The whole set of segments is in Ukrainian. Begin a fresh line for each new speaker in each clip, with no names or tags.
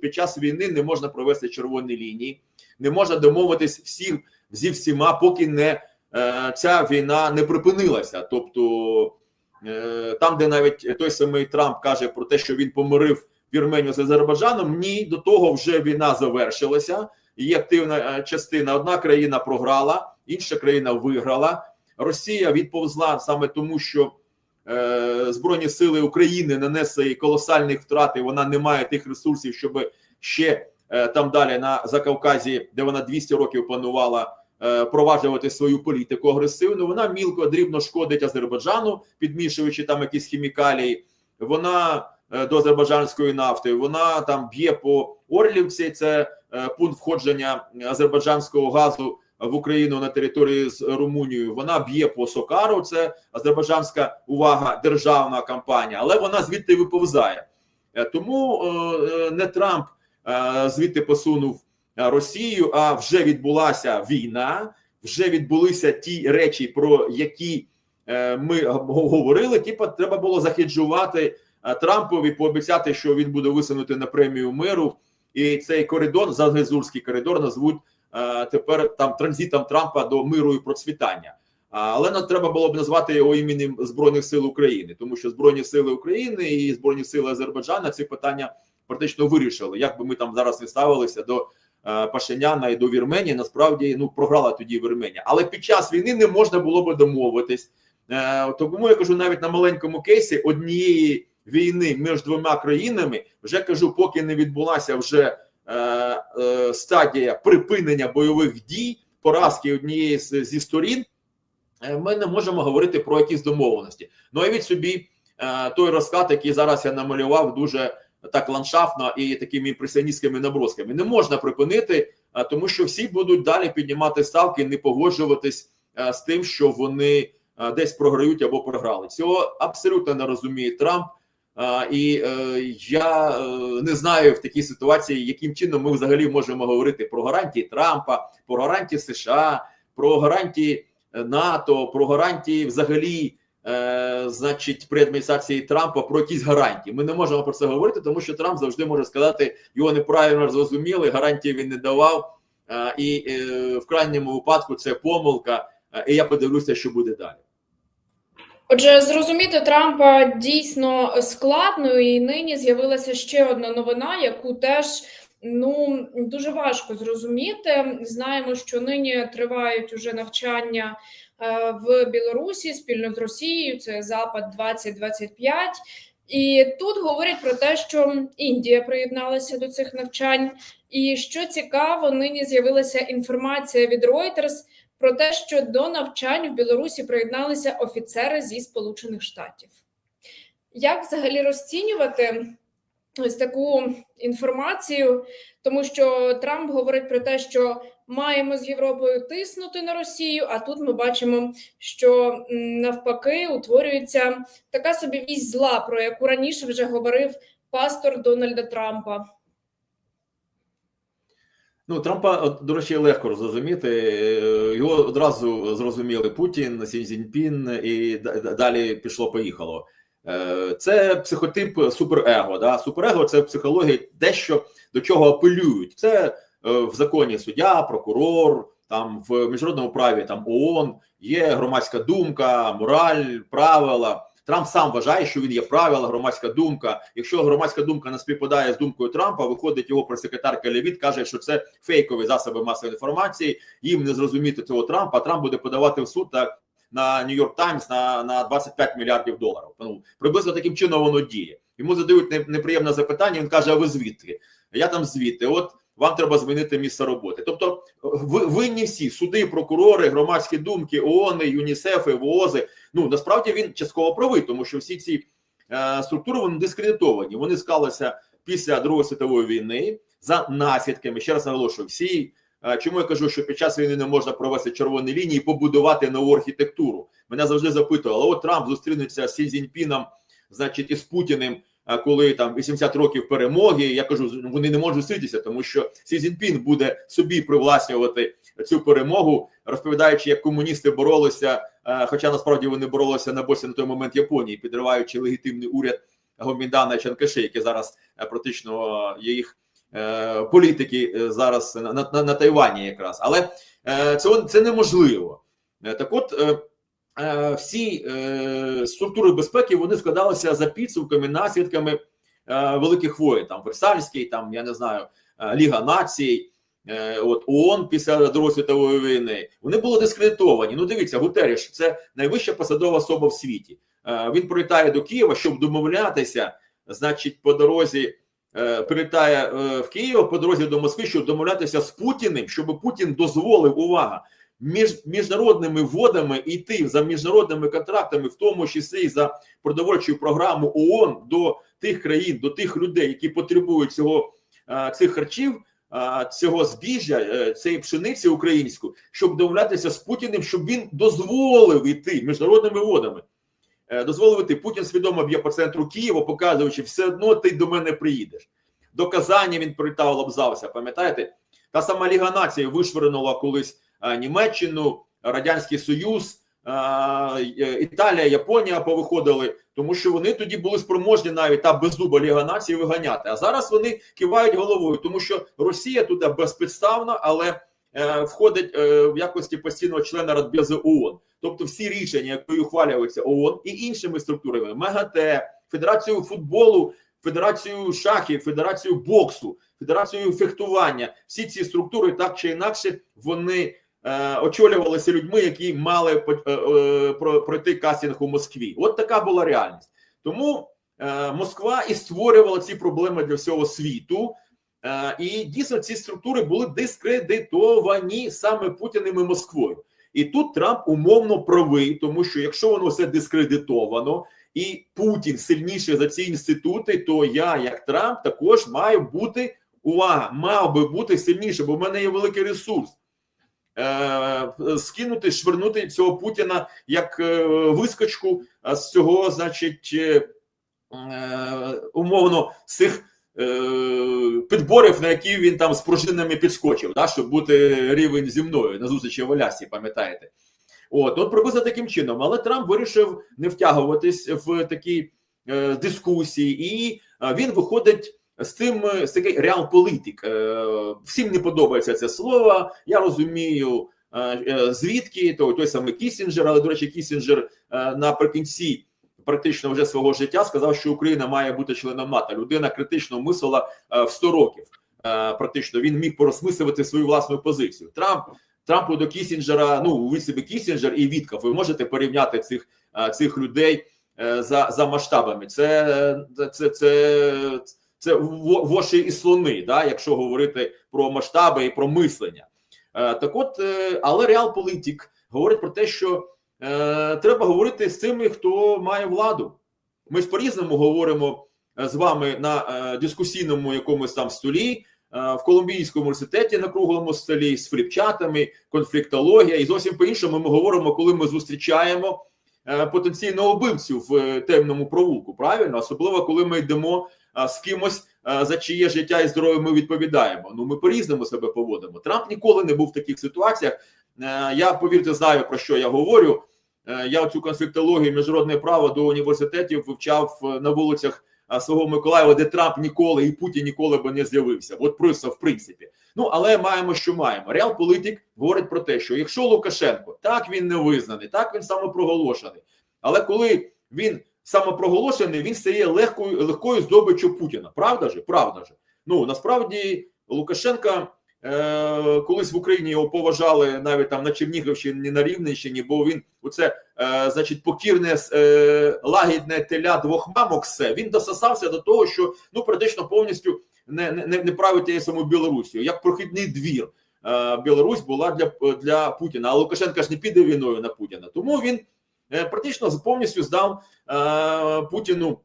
під час війни не можна провести червоні лінії, не можна домовитись всіх зі всіма, поки не е, ця війна не припинилася. Тобто е, там, де навіть той самий Трамп каже про те, що він помирив Вірменію з Азербайджаном, ні, до того вже війна завершилася. Є активна е, частина. Одна країна програла, інша країна виграла. Росія відповзла саме тому, що Збройні сили України нанесли колосальних втрат, і вона не має тих ресурсів, щоб ще е, там далі на Закавказі, де вона 200 років панувала, е, проваджувати свою політику агресивну. Вона мілко дрібно шкодить Азербайджану, підмішуючи там якісь хімікалії. Вона е, до азербайджанської нафти. Вона там б'є по Орлівці. Це е, пункт входження азербайджанського газу в Україну на території з Румунією. Вона б'є по Сокару. Це азербайджанська увага, державна кампанія, але вона звідти виповзає. Е, Тому е, не Трамп е, звідти посунув е, Росію, а вже відбулася війна, вже відбулися ті речі, про які е, ми говорили. Типа, треба було захеджувати е, Трампові, пообіцяти, що він буде висунути на премію миру, і цей коридор, Зангезурський коридор, назвуть е, тепер там транзитом Трампа до миру і процвітання. Але нам треба було б назвати його іменем Збройних сил України, тому що Збройні сили України і Збройні сили Азербайджана ці питання практично вирішили. Як би ми там зараз не ставилися до е, Пашиняна і до Вірменії, насправді ну програла тоді Вірменія. Але під час війни не можна було би домовитись. Е, Тому я кажу, навіть на маленькому кейсі однієї війни між двома країнами, вже кажу, поки не відбулася вже стадія припинення бойових дій, поразки однієї зі сторін. Е, Ми не можемо говорити про якісь домовленості. Ну а від собі е, той розкат, який зараз я намалював, дуже так ландшафтно і такими імпресіоністськими набросками. Не можна припинити, е, тому що всі будуть далі піднімати ставки, не погоджуватись е, з тим, що вони е, десь програють або програли. Цього абсолютно не розуміє Трамп. І е, я е, не знаю в такій ситуації, яким чином ми взагалі можемо говорити про гарантії Трампа, про гарантії США, про гарантії е, НАТО, про гарантії взагалі, значить, при адміністрації Трампа про якісь гарантії. Ми не можемо про це говорити, тому що Трамп завжди може сказати, його неправильно зрозуміли, гарантії він не давав, і в крайньому випадку це помилка. І я подивлюся, що буде далі.
Отже, зрозуміти Трампа дійсно складно, і нині з'явилася ще одна новина, яку теж ну дуже важко зрозуміти. Знаємо, що нині тривають уже навчання е, в Білорусі спільно з Росією. Це Запад 2025 І тут говорять про те, що Індія приєдналася до цих навчань. І що цікаво, нині з'явилася інформація від Reuters про те, що до навчань в Білорусі приєдналися офіцери зі Сполучених Штатів. Як взагалі розцінювати ось таку інформацію? Тому що Трамп говорить про те, що маємо з Європою тиснути на Росію, а тут ми бачимо, що навпаки утворюється така собі вісь зла, про яку раніше вже говорив пастор Дональда Трампа.
Ну, Трампа, до речі, легко зрозуміти. Е, Його одразу зрозуміли Путін, Сі Цзіньпін, і далі пішло-поїхало. Е, Це психотип суперего. Да? Суперего це психологія дещо до чого апелюють. Це е, в законі суддя, прокурор, там в міжнародному праві там ООН є громадська думка, мораль, правила. Трамп сам вважає, що він є правила, громадська думка. Якщо громадська думка не співпадає з думкою Трампа, виходить його прес-секретарка Левіт, каже, що це фейкові засоби масової інформації. Їм не зрозуміти цього Трампа. Трамп буде подавати в суд так на Нью-Йорк Таймс на, на 25 мільярдів доларів. Ну приблизно таким чином воно діє. Йому задають не- неприємне запитання. Він каже: А ви звідки? Я там звідти. От вам треба змінити місце роботи. Тобто, ви винні всі суди, прокурори, громадські думки, ООН, ЮНІСЕФ, ВООЗи. Ну насправді він частково правий, тому що всі ці е, структури вони дискредитовані. Вони склалися після Другої світової війни за наслідками. Ще раз наголошую, всі. е, Чому я кажу, що під час війни не можна провести червоні лінії і побудувати нову архітектуру? Мене завжди запитували, от Трамп зустрінеться з Сі Цзіньпіном, значить, із Путіним, коли там 80 років перемоги. Я кажу, ну, вони не можуть зустрітися, тому що Сі Цзіньпін буде собі привласнювати цю перемогу, розповідаючи, як комуністи боролися, е, хоча насправді вони боролися на боці на той момент Японії, підриваючи легітимний уряд Гоміндана Чанкаши, який зараз е, практично е, їх політики зараз на, на, на Тайвані, якраз, але це це неможливо. Так, от всі е, структури безпеки вони складалися за підсумками, наслідками е, великих воєн, там Версальський, там я не знаю, е, Ліга Націй. Е, От ООН після Другої світової війни вони були дискредитовані. Ну, дивіться, Гутеріш це найвища посадова особа в світі. Е, Він прилітає до Києва, щоб домовлятися. Значить, по дорозі е, прилітає е, в Київ, по дорозі до Москви, щоб домовлятися з Путіним, щоб Путін дозволив увага між міжнародними водами йти за міжнародними контрактами, в тому числі за продовольчу програму ООН до тих країн, до тих людей, які потребують цього е, цих харчів цього збіжжя, е, цієї пшениці українську, щоб домовлятися з Путіним, щоб він дозволив іти міжнародними водами. Е, Дозволив іти. Путін свідомо б'є по центру Києва, показуючи, все одно ти до мене приїдеш. До Казані він прилітав, лобзався. Пам'ятаєте, та сама Ліга Нації вишвернула колись Німеччину, Радянський Союз, е, Італія, Японія повиходили, тому що вони тоді були спроможні навіть та беззуба Ліга Нації виганяти. А зараз вони кивають головою, тому що Росія туди безпідставна, але е, входить е, в якості постійного члена Радбезу ООН. Тобто всі рішення, які ухвалюються ООН і іншими структурами, МАГАТЕ, Федерацію футболу, Федерацію шахів, Федерацію боксу, Федерацію фехтування, всі ці структури так чи інакше вони е, очолювалися людьми, які мали е, е, пройти кастинг у Москві. От така була реальність. Тому е, Москва і створювала ці проблеми для всього світу. Е, і дійсно ці структури були дискредитовані саме Путіним і Москвою. І тут Трамп умовно правий, тому що якщо воно все дискредитовано, і Путін сильніший за ці інститути, то я, як Трамп, також маю бути увага, мав би бути сильніше, бо в мене є великий ресурс. Е, скинути, швернути цього Путіна як е, вискочку з цього, значить, е, умовно, цих підборів, на які він там з пружинами підскочив, да, щоб бути рівень зі мною на зустрічі в Алясі, пам'ятаєте? От, от приблизно таким чином. Але Трамп вирішив не втягуватись в такі е, дискусії, і він виходить з цим е, з такий реалполітик. Всім не подобається це слово. Я розумію, е, е, звідки то той самий Кісінджер, але до речі, Кісінджер наприкінці практично вже свого життя сказав, що Україна має бути членом НАТО. Людина критично мислила в 100 років. Практично він міг порозмислювати свою власну позицію. Трамп Трампу до Кісінджера. Ну ви собі Кісінджер і Вітков. Ви можете порівняти цих цих людей за за масштабами. Це це, це, це воші і слони, да, якщо говорити про масштаби і про мислення. Е, Так, от, е, але реалполітик говорить про те, що е, треба говорити з тими, хто має владу. Ми ж по-різному говоримо з вами на дискусійному якомусь там столі. В Колумбійському університеті на круглому столі з фліпчатами, конфліктологія, і зовсім по-іншому ми говоримо, коли ми зустрічаємо потенційного вбивцю в темному провулку. Правильно, особливо коли ми йдемо з кимось, за чиє життя і здоров'я ми відповідаємо. Ну ми по-різному себе поводимо. Трамп ніколи не був в таких ситуаціях. Е, Я повірте, знаю про що я говорю. Е, Я цю конфліктологію міжнародне право до університетів вивчав е, на вулицях свого Миколаєва, де Трамп ніколи і Путін ніколи би не з'явився. От просто в принципі. Ну але маємо, що маємо. Реал політик говорить про те, що якщо Лукашенко так він не визнаний, так він самопроголошений. Але коли він самопроголошений, він стає легкою легкою здобиччю Путіна. Правда же? Правда же. Ну насправді Лукашенка. Е, колись в Україні його поважали навіть там на Чернігівщині, на Рівненщині, бо він оце, е, значить, покірне е, лагідне теля двох мамок. Все він дососався до того, що ну практично повністю не не, не править тією самою Білорусію, як прохідний двір. Е, Білорусь була для для Путіна, а Лукашенка ж не піде війною на Путіна. Тому він практично повністю здав е, Путіну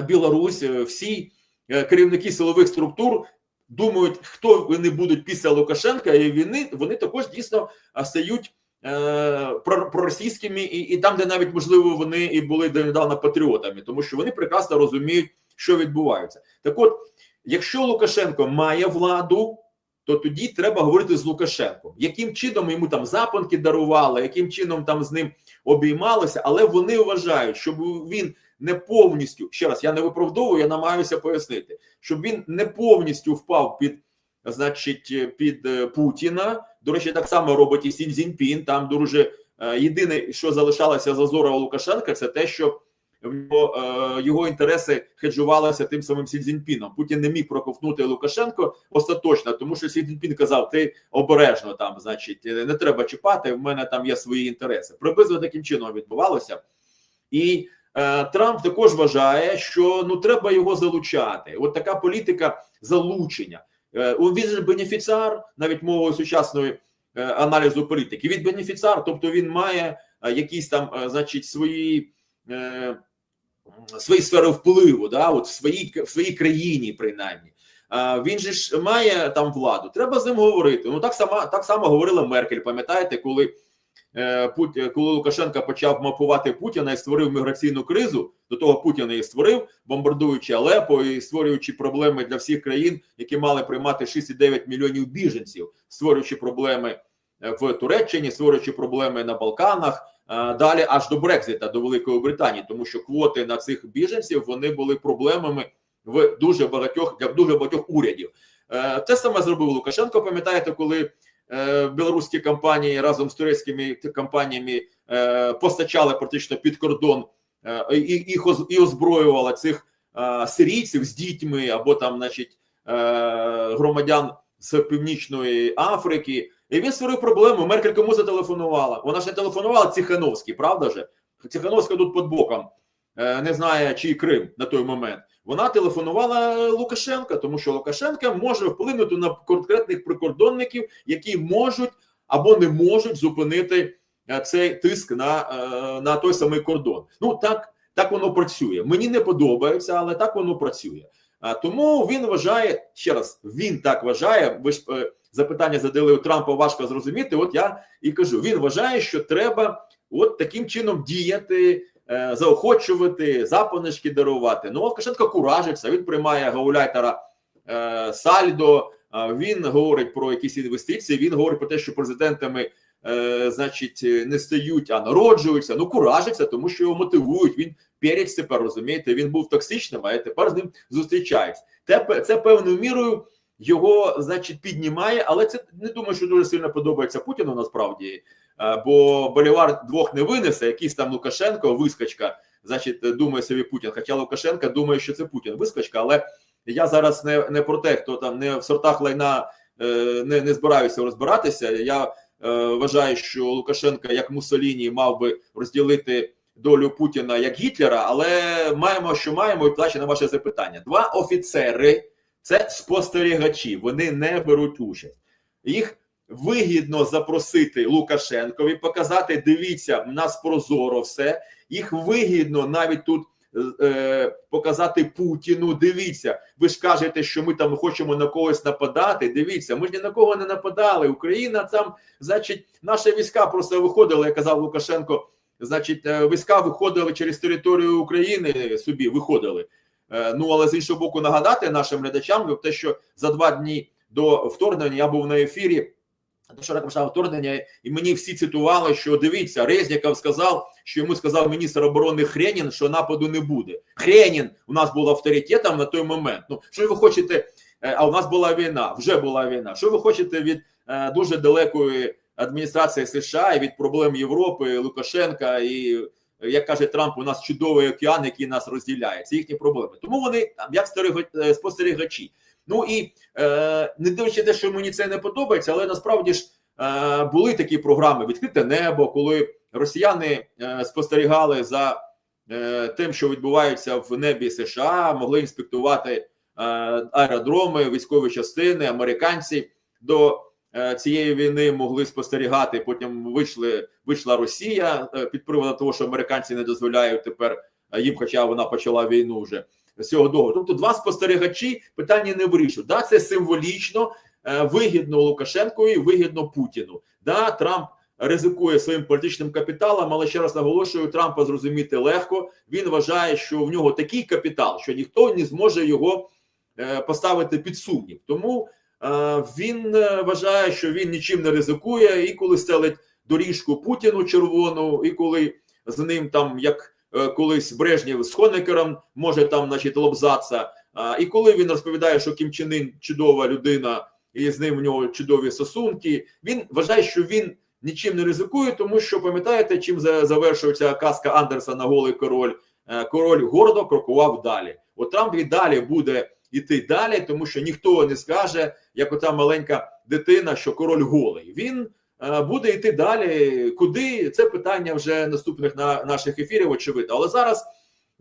Білорусь, е, всі е, керівники силових структур думають, хто вони будуть після Лукашенка і війни, вони також дійсно стають е, проросійськими, і, і там, де навіть можливо вони і були донедавна патріотами, тому що вони прекрасно розуміють, що відбувається. Так, от, якщо Лукашенко має владу. То тоді треба говорити з Лукашенком, яким чином йому там запонки дарували, яким чином там з ним обіймалися, але вони вважають, щоб він не повністю ще раз, я не виправдовую, я намагаюся пояснити, щоб він не повністю впав під, значить, під е, Путіна. До речі, так само робить і Сін Цзіньпін. Там дуже е, єдине, що залишалося зазора Лукашенка, це те, що в нього е, його інтереси хеджувалися тим самим Сі Цзіньпіном. Путін не міг проковтнути Лукашенко остаточно, тому що Сі Цзіньпін казав: ти обережно там, значить, не треба чіпати. В мене там є свої інтереси. Приблизно таким чином відбувалося. І е, Трамп також вважає, що ну треба його залучати. От така політика залучення. Е, він же бенефіціар, навіть мовою сучасної аналізу політики. Він бенефіціар, тобто він має якісь там, значить, свої. Свої сфери впливу, да, от в своїй в своїй країні, принаймні. Він же ж має там владу. Треба з ним говорити. Ну так само так само говорила Меркель. Пам'ятаєте, коли е, коли Лукашенко почав мапувати Путіна і створив міграційну кризу, до того Путін її створив, бомбардуючи Алепо і створюючи проблеми для всіх країн, які мали приймати 6,9 мільйонів біженців, створюючи проблеми в Туреччині, створюючи проблеми на Балканах. Е, Далі аж до Брекзита, до Великої Британії, тому що квоти на цих біженців вони були проблемами в дуже багатьох для дуже багатьох урядів. Е, Те саме зробив Лукашенко. Пам'ятаєте, коли е, білоруські компанії разом з турецькими компаніями е, постачали практично під кордон е, і їх і озброювали цих е, сирійців з дітьми або там, значить, е, громадян з Північної Африки. І він створив проблему. Меркель кому зателефонувала? Вона ж не телефонувала Ціхановській, правда же? Ціхановська тут під боком е, не знає, чий Крим на той момент. Вона телефонувала Лукашенка, тому що Лукашенка може вплинути на конкретних прикордонників, які можуть або не можуть зупинити е, цей тиск на, е, на той самий кордон. Ну так, так воно працює. Мені не подобається, але так воно працює. Тому він вважає ще раз. Він так вважає. Ви ж запитання задали у Трампа важко зрозуміти. От я і кажу: він вважає, що треба от таким чином діяти, е, заохочувати, запонишки дарувати. Ну, Лукашенко куражиться, він приймає гауляйтера е, Сальдо. е, Він говорить про якісь інвестиції. Він говорить про те, що президентами, значить, не стають, а народжуються. Ну, куражиться, тому що його мотивують. Він перець тепер розумієте. Він був токсичним, а тепер з ним зустрічається. Це, це певною мірою його, значить, піднімає, але це не думаю, що дуже сильно подобається Путіну насправді. Е, Бо Болівар двох не винесе, якийсь там Лукашенко, вискочка, значить, думає собі Путін. Хоча Лукашенко думає, що це Путін, вискочка, але я зараз не не про те, хто там не в сортах лайна е, не, не збираюся розбиратися. Я е, вважаю, що Лукашенко, як Муссоліні, мав би розділити долю Путіна як Гітлера, але маємо, що маємо, і плаче на ваше запитання. Два офіцери це спостерігачі, вони не беруть участь. Їх вигідно запросити Лукашенкові, показати: дивіться, в нас прозоро все. Їх вигідно навіть тут е, показати Путіну. Дивіться, ви ж кажете, що ми там хочемо на когось нападати. Дивіться, ми ж ні на кого не нападали. Україна там, значить, наші війська просто виходили, як казав Лукашенко. Значить, е, війська виходили через територію України собі виходили. Е, Ну але з іншого боку, нагадати нашим глядачам те, що за два дні до вторгнення я був на ефірі. Що почав вторгнення, і мені всі цитували, що дивіться, Резніков сказав, що йому сказав міністр оборони Хренін, що нападу не буде. Хренін у нас був авторитетом на той момент. Ну що ви хочете? е, А у нас була війна, вже була війна. Що ви хочете від е, дуже далекої адміністрації США і від проблем Європи, Лукашенка і як каже Трамп, у нас чудовий океан, який нас розділяє. Це їхні проблеми. Тому вони там як е, спостерігачі. Ну і е, не дивлячись те, що мені це не подобається, але насправді ж е, були такі програми Відкрите небо, коли росіяни е, спостерігали за е, тим, що відбувається в небі США, могли інспектувати е, аеродроми, військові частини, американці до цієї війни могли спостерігати. Потім вийшли, вийшла Росія е, під приводом того, що американці не дозволяють тепер е, їм, хоча вона почала війну вже з цього договору. Тобто, два спостерігачі питання не вирішують. Да, це символічно е, вигідно Лукашенкові, вигідно Путіну. Да, Трамп ризикує своїм політичним капіталом, але ще раз наголошую, Трампа зрозуміти легко. Він вважає, що в нього такий капітал, що ніхто не зможе його е, поставити під сумнів. Тому е, він е, вважає, що він нічим не ризикує, і коли стелить доріжку Путіну червону, і коли з ним там як е, колись Брежнєв з Хонекером може там, значить, лобзатися. І коли він розповідає, що Кім Чен Ін чудова людина, і з ним в нього чудові стосунки, він вважає, що він нічим не ризикує, тому що пам'ятаєте, чим за- завершується казка Андерсона Голий король. Е, Король гордо крокував далі. От Трамп і далі буде йти далі, тому що ніхто не скаже, як ота маленька дитина, що король голий. Він е, буде йти далі. Куди це питання вже наступних на наших ефірів, очевидно. Але зараз.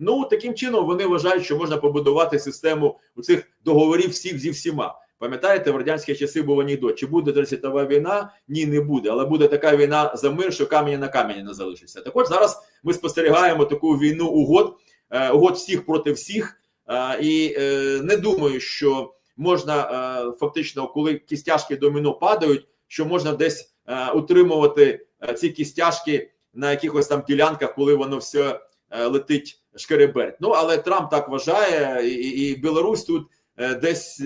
Ну таким чином вони вважають, що можна побудувати систему у цих договорів всіх зі всіма. Пам'ятаєте, в радянські часи був анекдот, чи буде Третя світова війна? Ні, не буде. Але буде така війна за мир, що камінь на камені не залишиться. Так от зараз ми спостерігаємо таку війну угод, е, угод всіх проти всіх. І е, не думаю, що можна е, фактично, коли кістяшки доміно падають, що можна десь е, утримувати ці кістяшки на якихось там ділянках, коли воно все летить шкереберть. Ну але Трамп так вважає, і, і Білорусь тут десь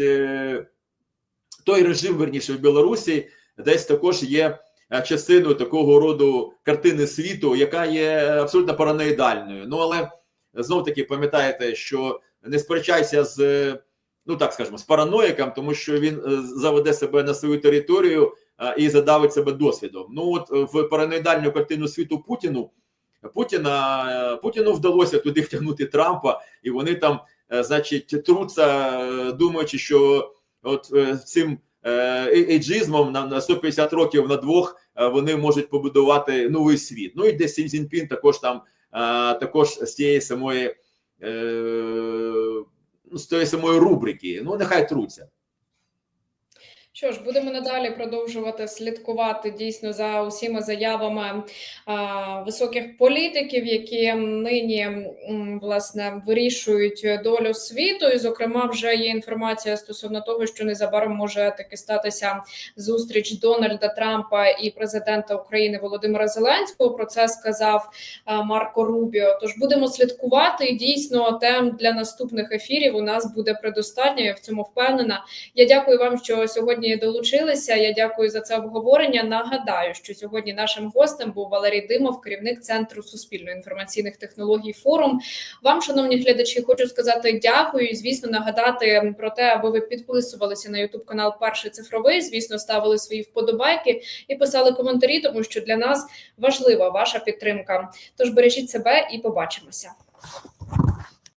той режим, верніше в Білорусі, десь також є частиною такого роду картини світу, яка є абсолютно параноїдальною. Ну але знов таки пам'ятаєте, що не сперечайся з е, ну так скажемо, з параноїком, тому що він е, заведе себе на свою територію е, і задавить себе досвідом. Ну от в параноїдальну картину світу Путіну Путіна Путіну вдалося туди втягнути Трампа, і вони там, значить, труться, думаючи, що от цим ейджизмом на, на 150 років на двох вони можуть побудувати новий світ. Ну і десь Сін Цзіньпін також там також з тієї самої з тої самої рубрики. Ну нехай труться.
Що ж, будемо надалі продовжувати слідкувати дійсно за усіма заявами а, високих політиків, які нині власне вирішують долю світу. І, зокрема, вже є інформація стосовно того, що незабаром може таки статися зустріч Дональда Трампа і президента України Володимира Зеленського. Про це сказав Марко Рубіо. Тож будемо слідкувати. І дійсно тем для наступних ефірів у нас буде предостатньо. Я в цьому впевнена. Я дякую вам, що сьогодні долучилися. Я дякую за це обговорення. Нагадаю, що сьогодні нашим гостем був Валерій Димов, керівник центру суспільно-інформаційних технологій. Форум. Вам, шановні глядачі, хочу сказати дякую. Звісно, нагадати про те, аби ви підписувалися на Ютуб канал Перший цифровий. Звісно, ставили свої вподобайки і писали коментарі, тому що для нас важлива ваша підтримка. Тож бережіть себе і побачимося.